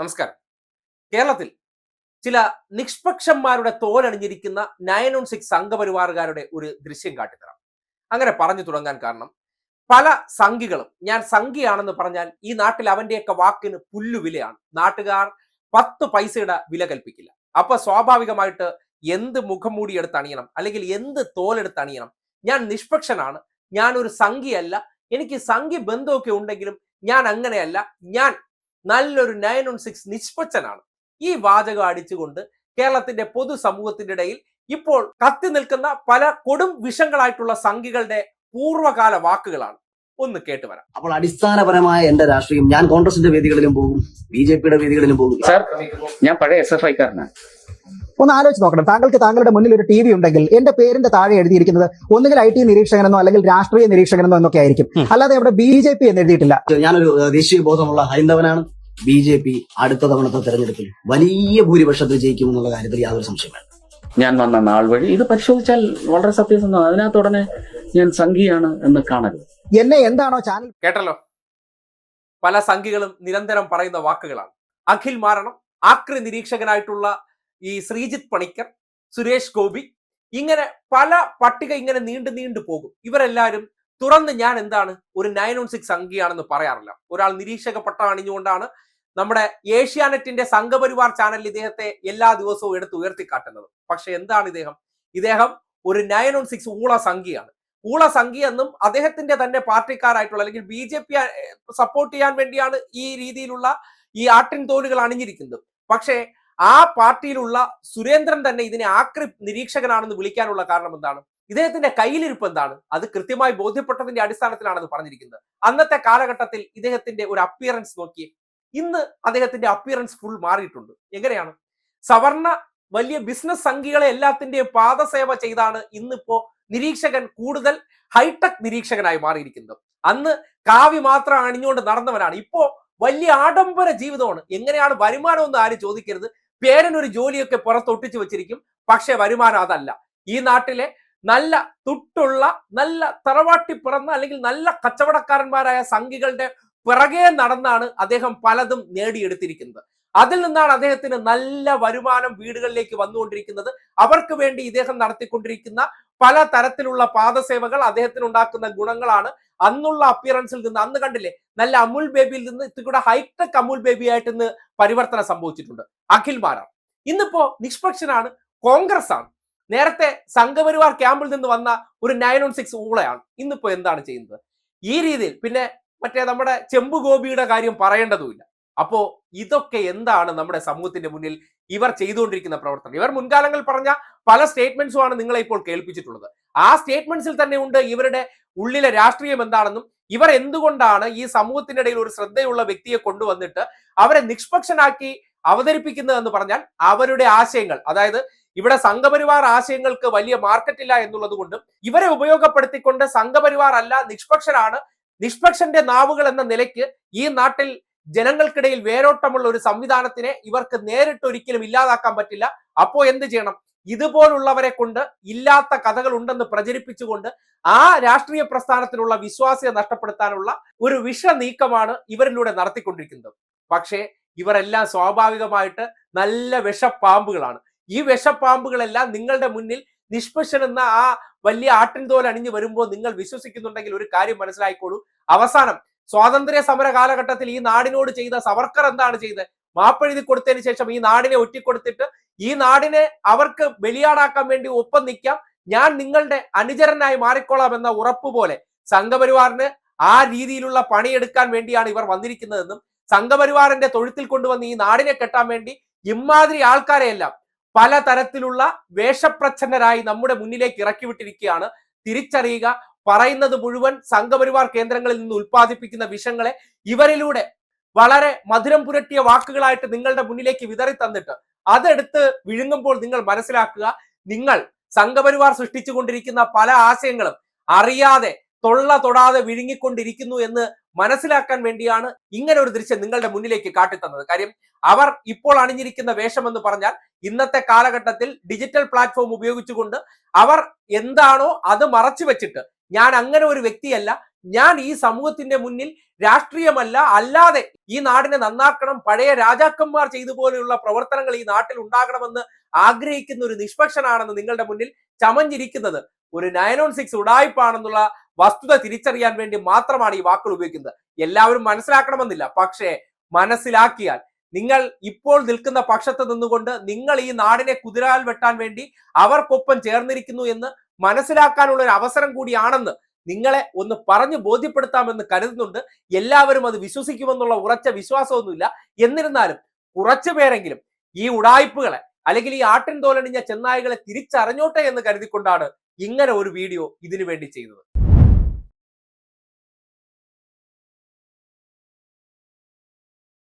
നമസ്കാരം. കേരളത്തിൽ ചില നിഷ്പക്ഷന്മാരുടെ തോലണിഞ്ഞിരിക്കുന്ന നയൻ ഓൺ സിക്സ് സംഘപരിവാറുകാരുടെ ഒരു ദൃശ്യം കാട്ടിത്തരാം. അങ്ങനെ പറഞ്ഞു തുടങ്ങാൻ കാരണം പല സംഘികളും ഞാൻ സംഘിയാണെന്ന് പറഞ്ഞാൽ ഈ നാട്ടിൽ അവന്റെയൊക്കെ വാക്കിന് പുല്ലുവിലയാണ് നാട്ടുകാർ പത്ത് പൈസയുടെ വില കൽപ്പിക്കില്ല. അപ്പൊ സ്വാഭാവികമായിട്ട് എന്ത് മുഖം മൂടി എടുത്ത് അണിയണം അല്ലെങ്കിൽ എന്ത് തോലെടുത്ത് അണിയണം? ഞാൻ നിഷ്പക്ഷനാണ് ഞാൻ ഒരു സംഘിയല്ല. എനിക്ക് സംഘി ബന്ധമൊക്കെ ഉണ്ടെങ്കിലും ഞാൻ അങ്ങനെയല്ല. ഞാൻ നല്ലൊരു നയൻ ഓൺ സിക്സ് നിഷ്പക്ഷനാണ്. ഈ വാചകം അടിച്ചുകൊണ്ട് കേരളത്തിന്റെ പൊതുസമൂഹത്തിന്റെ ഇടയിൽ ഇപ്പോൾ കത്തി നിൽക്കുന്ന പല കൊടും വിഷങ്ങളായിട്ടുള്ള സംഘികളുടെ പൂർവകാല വാക്കുകളാണ്. ഒന്ന് കേട്ട് വരാം. അപ്പോൾ അടിസ്ഥാനപരമായ എന്റെ രാഷ്ട്രീയം ഞാൻ കോൺഗ്രസിന്റെ വേദികളിലും പോകും ബി ജെ പിയുടെ വേദികളിലും പോകും. സാർ ഞാൻ പഴയ എസ് എഫ് ഐക്കാരനാണ് ഒന്ന് ആലോചിച്ച് നോക്കണം. താങ്കൾക്ക് താങ്കളുടെ മുന്നിൽ ഒരു ടി വി ഉണ്ടെങ്കിൽ എന്റെ പേരിന്റെ താഴെ എഴുതിയിരിക്കുന്നത് ഒന്നുകിൽ ഐ ടി നിരീക്ഷകനെന്നോ അല്ലെങ്കിൽ രാഷ്ട്രീയ നിരീക്ഷകനെന്നോ എന്നൊക്കെ ആയിരിക്കും. അല്ലാതെ അവിടെ ബി ജെ പി എന്ന് എഴുതിയിട്ടില്ല. ഞാനൊരു ദേശീയ ബോധമുള്ള ഹൈന്ദവനാണ്. ബി ജെ പി അടുത്ത തവണത്തെ തെരഞ്ഞെടുപ്പിൽ വലിയ ഭൂരിപക്ഷത്തിൽ ജയിക്കുമെന്നുള്ള കാര്യത്തിൽ യാതൊരു സംശയം വേണ്ട. ഞാൻ വന്ന നാൾ വഴി ഇത് പരിശോധിച്ചാൽ വളരെ സത്യസന്ധമാണ്. അതിനകത്ത് ഉടനെ ഞാൻ സംഘിയാണ് എന്ന് കാണരുത്. എന്നെ എന്താണോ ചാനൽ കേട്ടല്ലോ? പല സംഘികളും നിരന്തരം പറയുന്ന വാക്കുകളാണ്. അഖിൽ മാരണം ആക്രി നിരീക്ഷകനായിട്ടുള്ള ഈ ശ്രീജിത്ത് പണിക്കർ സുരേഷ് ഗോപി ഇങ്ങനെ പല പട്ടിക ഇങ്ങനെ നീണ്ടു നീണ്ടു പോകും. ഇവരെല്ലാവരും തുറന്ന് ഞാൻ എന്താണ് ഒരു നയൻ ഓൺ സിക്സ് സംഖ്യയാണെന്ന് പറയാറില്ല. ഒരാൾ നിരീക്ഷക പട്ടം അണിഞ്ഞുകൊണ്ടാണ് നമ്മുടെ ഏഷ്യാനെറ്റിന്റെ സംഘപരിവാർ ചാനലിൽ ഇദ്ദേഹത്തെ എല്ലാ ദിവസവും എടുത്ത് ഉയർത്തിക്കാട്ടുന്നത്. പക്ഷെ എന്താണ് ഇദ്ദേഹം? ഇദ്ദേഹം ഒരു നയൻ ഓൺ സിക്സ് ഊള സംഖ്യയാണ്. ഊള സംഖ്യ എന്നും അദ്ദേഹത്തിന്റെ തന്നെ പാർട്ടിക്കാരായിട്ടുള്ള അല്ലെങ്കിൽ ബി ജെ പി സപ്പോർട്ട് ചെയ്യാൻ വേണ്ടിയാണ് ഈ രീതിയിലുള്ള ഈ ആട്ടിൻ തോലുകൾ അണിഞ്ഞിരിക്കുന്നത്. പക്ഷേ ആ പാർട്ടിയിലുള്ള സുരേന്ദ്രൻ തന്നെ ഇതിനെ ആക്രി നിരീക്ഷകനാണെന്ന് വിളിക്കാനുള്ള കാരണം എന്താണ്? ഇദ്ദേഹത്തിന്റെ കയ്യിലിരിപ്പ് എന്താണ്? അത് കൃത്യമായി ബോധ്യപ്പെട്ടതിന്റെ അടിസ്ഥാനത്തിലാണെന്ന് പറഞ്ഞിരിക്കുന്നത്. അന്നത്തെ കാലഘട്ടത്തിൽ ഇദ്ദേഹത്തിന്റെ ഒരു അപ്പിയറൻസ് നോക്കി ഇന്ന് അദ്ദേഹത്തിന്റെ അപ്പിയറൻസ് ഫുൾ മാറിയിട്ടുണ്ട്. എങ്ങനെയാണ്? സവർണ വലിയ ബിസിനസ് സംഘികളെ എല്ലാത്തിന്റെയും പാദസേവ ചെയ്താണ് ഇന്നിപ്പോ നിരീക്ഷകൻ കൂടുതൽ ഹൈടെക് നിരീക്ഷകനായി മാറിയിരിക്കുന്നത്. അന്ന് കാവി മാത്രം അണിഞ്ഞുകൊണ്ട് നടന്നവനാണ്. ഇപ്പോ വലിയ ആഡംബര ജീവിതമാണ്. എങ്ങനെയാണ് വരുമാനം എന്ന് ആരും ചോദിക്കരുത്. പേരനൊരു ജോലിയൊക്കെ പുറത്തൊട്ടിച്ചു വെച്ചിരിക്കും. പക്ഷെ വരുമാനം അതല്ല. ഈ നാട്ടിലെ നല്ല തുട്ടുള്ള നല്ല തറവാട്ടി പിറന്ന അല്ലെങ്കിൽ നല്ല കച്ചവടക്കാരന്മാരായ സംഘികളുടെ പിറകെ നടന്നാണ് അദ്ദേഹം പലതും നേടിയെടുത്തിരിക്കുന്നത്. അതിൽ നിന്നാണ് അദ്ദേഹത്തിന് നല്ല വരുമാനം വീടുകളിലേക്ക് വന്നുകൊണ്ടിരിക്കുന്നത്. അവർക്ക് വേണ്ടി ഇദ്ദേഹം നടത്തിക്കൊണ്ടിരിക്കുന്ന പല തരത്തിലുള്ള പാദസേവകൾ അദ്ദേഹത്തിന് ഉണ്ടാക്കുന്ന ഗുണങ്ങളാണ്. അന്നുള്ള അപ്പിയറൻസിൽ നിന്ന് അന്ന് കണ്ടില്ലേ നല്ല അമുൽ ബേബിയിൽ നിന്ന് ഇത്തിരി ഹൈടെക് അമുൽ ബേബി ആയിട്ട് ഇന്ന് പരിവർത്തനം സംഭവിച്ചിട്ടുണ്ട്. അഖിൽ മാരാർ. ഇന്നിപ്പോ നിഷ്പക്ഷനാണ് കോൺഗ്രസ് ആണ് നേരത്തെ സംഘപരിവാർ ക്യാമ്പിൽ നിന്ന് വന്ന ഒരു നയൻ ഓൺ സിക്സ് ഊളയാണ്. ഇന്നിപ്പോ എന്താണ് ചെയ്യുന്നത്? ഈ രീതിയിൽ പിന്നെ മറ്റേ നമ്മുടെ ചെമ്പുഗോപിയുടെ കാര്യം പറയേണ്ടതുമില്ല. അപ്പോ ഇതൊക്കെ എന്താണ് നമ്മുടെ സമൂഹത്തിന്റെ മുന്നിൽ ഇവർ ചെയ്തുകൊണ്ടിരിക്കുന്ന പ്രവർത്തനം? ഇവർ മുൻകാലങ്ങൾ പറഞ്ഞ പല സ്റ്റേറ്റ്മെന്റ്സും ആണ് നിങ്ങളെ ഇപ്പോൾ കേൾപ്പിച്ചിട്ടുള്ളത്. ആ സ്റ്റേറ്റ്മെന്റ്സിൽ തന്നെ ഉണ്ട് ഇവരുടെ ഉള്ളിലെ രാഷ്ട്രീയം എന്താണെന്നും ഇവർ എന്തുകൊണ്ടാണ് ഈ സമൂഹത്തിന്റെ ഇടയിൽ ഒരു ശ്രദ്ധയുള്ള വ്യക്തിയെ കൊണ്ടുവന്നിട്ട് അവരെ നിഷ്പക്ഷനാക്കി അവതരിപ്പിക്കുന്നത് എന്ന് പറഞ്ഞാൽ അവരുടെ ആശയങ്ങൾ അതായത് ഇവിടെ സംഘപരിവാർ ആശയങ്ങൾക്ക് വലിയ മാർക്കറ്റില്ല എന്നുള്ളത് കൊണ്ടും ഇവരെ ഉപയോഗപ്പെടുത്തിക്കൊണ്ട് സംഘപരിവാർ അല്ല നിഷ്പക്ഷനാണ് നിഷ്പക്ഷന്റെ നാവുകൾ എന്ന നിലയ്ക്ക് ഈ നാട്ടിൽ ജനങ്ങൾക്കിടയിൽ വേരോട്ടമുള്ള ഒരു സംവിധാനത്തിനെ ഇവർക്ക് നേരിട്ട് ഒരിക്കലും ഇല്ലാതാക്കാൻ പറ്റില്ല. അപ്പോ എന്ത് ചെയ്യണം? ഇതുപോലുള്ളവരെ കൊണ്ട് ഇല്ലാത്ത കഥകൾ ഉണ്ടെന്ന് പ്രചരിപ്പിച്ചുകൊണ്ട് ആ രാഷ്ട്രീയ പ്രസ്ഥാനത്തിനുള്ള വിശ്വാസ്യത നഷ്ടപ്പെടുത്താനുള്ള ഒരു വിഷ നീക്കമാണ് ഇവരിലൂടെ നടത്തിക്കൊണ്ടിരിക്കുന്നത്. പക്ഷേ ഇവരെല്ലാം സ്വാഭാവികമായിട്ട് നല്ല വിഷപ്പാമ്പുകളാണ്. ഈ വിഷപ്പാമ്പുകളെല്ലാം നിങ്ങളുടെ മുന്നിൽ നിഷ്പക്ഷൻ എന്ന ആ വലിയ ആട്ടിൻതോൽ അണിഞ്ഞു വരുമ്പോൾ നിങ്ങൾ വിശ്വസിക്കുന്നുണ്ടെങ്കിൽ ഒരു കാര്യം മനസ്സിലായിക്കോളൂ. അവസാനം സ്വാതന്ത്ര്യ സമര കാലഘട്ടത്തിൽ ഈ നാടിനോട് ചെയ്ത സവർക്കർ എന്താണ് ചെയ്തത്? മാപ്പെഴുതി കൊടുത്തതിന് ശേഷം ഈ നാടിനെ ഒറ്റിക്കൊടുത്തിട്ട് ഈ നാടിനെ അവർക്ക് ബലിയാടാക്കാൻ വേണ്ടി ഒപ്പം നിൽക്കാം. ഞാൻ നിങ്ങളുടെ അനുചരനായി മാറിക്കോളാം എന്ന ഉറപ്പ് പോലെ സംഘപരിവാറിന് ആ രീതിയിലുള്ള പണിയെടുക്കാൻ വേണ്ടിയാണ് ഇവർ വന്നിരിക്കുന്നതെന്നും സംഘപരിവാറിന്റെ തൊഴുത്തിൽ കൊണ്ടുവന്ന് ഈ നാടിനെ കെട്ടാൻ വേണ്ടി ഇമാതിരി ആൾക്കാരെയെല്ലാം പല തരത്തിലുള്ള വേഷപ്രച്ഛന്നരായി നമ്മുടെ മുന്നിലേക്ക് ഇറക്കി വിട്ടിരിക്കുകയാണ്. തിരിച്ചറിയുക പറയുന്നത് മുഴുവൻ സംഘപരിവാർ കേന്ദ്രങ്ങളിൽ നിന്ന് ഉൽപ്പാദിപ്പിക്കുന്ന വിഷങ്ങളെ ഇവരിലൂടെ വളരെ മധുരം പുരട്ടിയ വാക്കുകളായിട്ട് നിങ്ങളുടെ മുന്നിലേക്ക് വിതറി തന്നിട്ട് അതെടുത്ത് വിഴുങ്ങുമ്പോൾ നിങ്ങൾ മനസ്സിലാക്കുക നിങ്ങൾ സംഘപരിവാർ സൃഷ്ടിച്ചുകൊണ്ടിരിക്കുന്ന പല ആശയങ്ങളും അറിയാതെ തൊള്ള തൊടാതെ വിഴുങ്ങിക്കൊണ്ടിരിക്കുന്നു എന്ന് മനസ്സിലാക്കാൻ വേണ്ടിയാണ് ഇങ്ങനെ ഒരു ദൃശ്യം നിങ്ങളുടെ മുന്നിലേക്ക് കാട്ടിത്തന്നത്. കാര്യം അവർ ഇപ്പോൾ അണിഞ്ഞിരിക്കുന്ന വേഷം എന്ന് പറഞ്ഞാൽ ഇന്നത്തെ കാലഘട്ടത്തിൽ ഡിജിറ്റൽ പ്ലാറ്റ്ഫോം ഉപയോഗിച്ചുകൊണ്ട് അവർ എന്താണോ അത് മറച്ചു വെച്ചിട്ട് ഞാൻ അങ്ങനെ ഒരു വ്യക്തിയല്ല. ഞാൻ ഈ സമൂഹത്തിന്റെ മുന്നിൽ രാഷ്ട്രീയമല്ല അല്ലാതെ ഈ നാടിനെ നന്നാക്കണം പഴയ രാജാക്കന്മാർ ചെയ്തു പോലെയുള്ള പ്രവർത്തനങ്ങൾ ഈ നാട്ടിൽ ഉണ്ടാകണമെന്ന് ആഗ്രഹിക്കുന്ന ഒരു നിഷ്പക്ഷനാണെന്ന് നിങ്ങളുടെ മുന്നിൽ ചമഞ്ഞിരിക്കുന്നത് ഒരു നയൻ ഓൺ സിക്സ് ഉടായ്പാണെന്നുള്ള വസ്തുത തിരിച്ചറിയാൻ വേണ്ടി മാത്രമാണ് ഈ വാക്കുകൾ ഉപയോഗിക്കുന്നത്. എല്ലാവരും മനസ്സിലാക്കണമെന്നില്ല. പക്ഷേ മനസ്സിലാക്കിയാൽ നിങ്ങൾ ഇപ്പോൾ നിൽക്കുന്ന പക്ഷത്ത് നിന്നുകൊണ്ട് നിങ്ങൾ ഈ നാടിനെ കുതിരാൽ വെട്ടാൻ വേണ്ടി അവർക്കൊപ്പം ചേർന്നിരിക്കുന്നു എന്ന് മനസ്സിലാക്കാനുള്ള ഒരു അവസരം കൂടിയാണെന്ന് നിങ്ങളെ ഒന്ന് പറഞ്ഞു ബോധ്യപ്പെടുത്താമെന്ന് കരുതുന്നുണ്ട്. എല്ലാവരും അത് വിശ്വസിക്കുമെന്നുള്ള ഉറച്ച വിശ്വാസമൊന്നുമില്ല. എന്നിരുന്നാലും കുറച്ചു പേരെങ്കിലും ഈ ഉടായ്പകളെ അല്ലെങ്കിൽ ഈ ആട്ടിൻ തോലണിഞ്ഞ ചെന്നായികളെ തിരിച്ചറിഞ്ഞോട്ടെ എന്ന് കരുതിക്കൊണ്ടാണ് ഇങ്ങനെ ഒരു വീഡിയോ ഇതിനു വേണ്ടി ചെയ്തത്